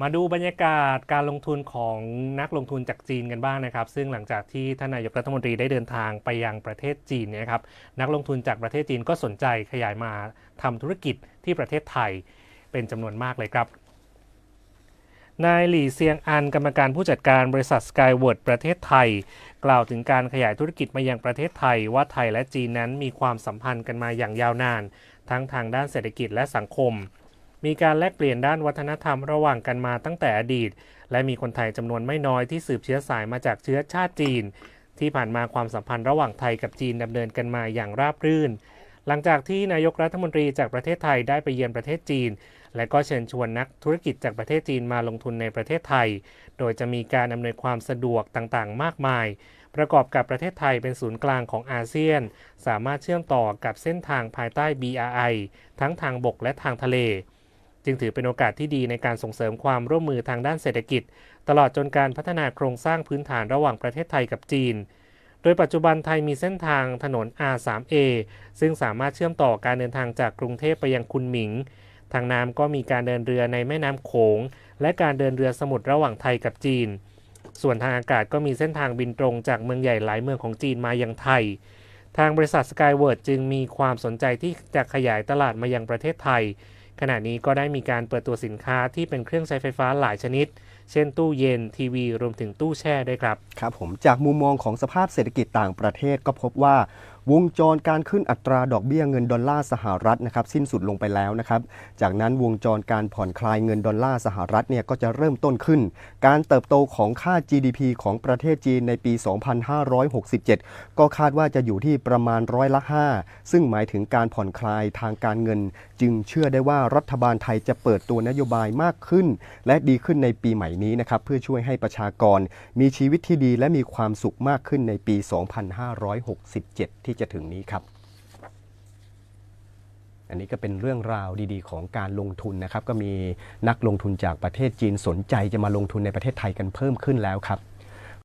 มาดูบรรยากาศการลงทุนของนักลงทุนจากจีนกันบ้างนะครับ ซึ่งหลังจากที่ท่านนายกรัฐมนตรีได้เดินทางไปยังประเทศจีนเนี่ยครับ นักลงทุนจากประเทศจีนก็สนใจขยายมาทำธุรกิจที่ประเทศไทยเป็นจำนวนมากเลยครับนายหลี่เซียงอันกรรมการผู้จัดการบริษัท Skyward ประเทศไทย กล่าวถึงการขยายธุรกิจมายังประเทศไทย ว่าไทยและจีนนั้นมีความสัมพันธ์กันมาอย่างยาวนาน ทั้งทางด้านเศรษฐกิจและสังคม มีการแลกเปลี่ยนด้านวัฒนธรรมระหว่างกันมาตั้งแต่อดีต และมีคนไทยจำนวนไม่น้อยที่สืบเชื้อสายมาจากเชื้อชาติจีน ที่ผ่านมาความสัมพันธ์ระหว่างไทยกับจีนดำเนินกันมาอย่างราบรื่น หลังจากที่นายกรัฐมนตรีจากประเทศไทยได้ไปเยือนประเทศจีน และก็เชิญชวนนักธุรกิจจากประเทศจีนมาลงทุนในประเทศไทย โดยจะมีการอำนวยความสะดวกต่างๆ มากมายประกอบกับประเทศไทยเป็นศูนย์กลางของอาเซียน สามารถเชื่อมต่อกับเส้นทางภายใต้ BRI ทั้งทางบกและทางทะเล จึงถือเป็นโอกาสที่ดีในการส่งเสริมความร่วมมือทางด้านเศรษฐกิจ ตลอดจนการพัฒนาโครงสร้างพื้นฐานระหว่างประเทศไทยกับจีน โดยปัจจุบันไทยมีเส้นทางถนน R3A ซึ่งสามารถเชื่อมต่อการเดินทางจากกรุงเทพไปยังคุนหมิง ทางน้ำก็มีการเดินเรือในแม่น้ำโขง และการเดินเรือสมุทรระหว่างไทยกับจีน ส่วนทางอากาศก็มีเส้นทางบินตรงจากเมืองใหญ่หลายเมืองของจีนมายังไทยทางบริษัท Skyward จึงมีความสนใจที่จะขยายตลาดมายังประเทศไทย ขณะนี้ก็ได้มีการเปิดตัวสินค้าที่เป็นเครื่องใช้ไฟฟ้าหลายชนิด เช่นตู้เย็นทีวี รวมถึงตู้แช่ด้วยครับ ครับผมจากมุมมองของสภาพเศรษฐกิจต่างประเทศก็พบว่า วงจรการขึ้นอัตราดอกเบี้ยเงินดอลลาร์สหรัฐนะครับสิ้นสุดลงไปแล้วนะครับ จากนั้นวงจรการผ่อนคลายเงินดอลลาร์สหรัฐเนี่ยก็จะเริ่มต้นขึ้น การเติบโตของค่า GDP ของประเทศจีนในปี 2567 ก็คาดว่าจะอยู่ที่ประมาณร้อยละ 5 ซึ่งหมายถึงการผ่อนคลายทางการเงิน จึงเชื่อได้ว่ารัฐบาลไทยจะเปิดตัวนโยบายมากขึ้น และดีขึ้นในปีใหม่นี้นะครับเพื่อช่วยให้ประชากร มีชีวิตที่ดีและมีความสุขมากขึ้นในปี 2567 ที่จะถึงนี้ครับ อันนี้ก็เป็นเรื่องราวดีๆ ของการลงทุนนะครับ ก็มีนักลงทุนจากประเทศจีนสนใจจะมาลงทุนในประเทศไทยกันเพิ่มขึ้นแล้วครับ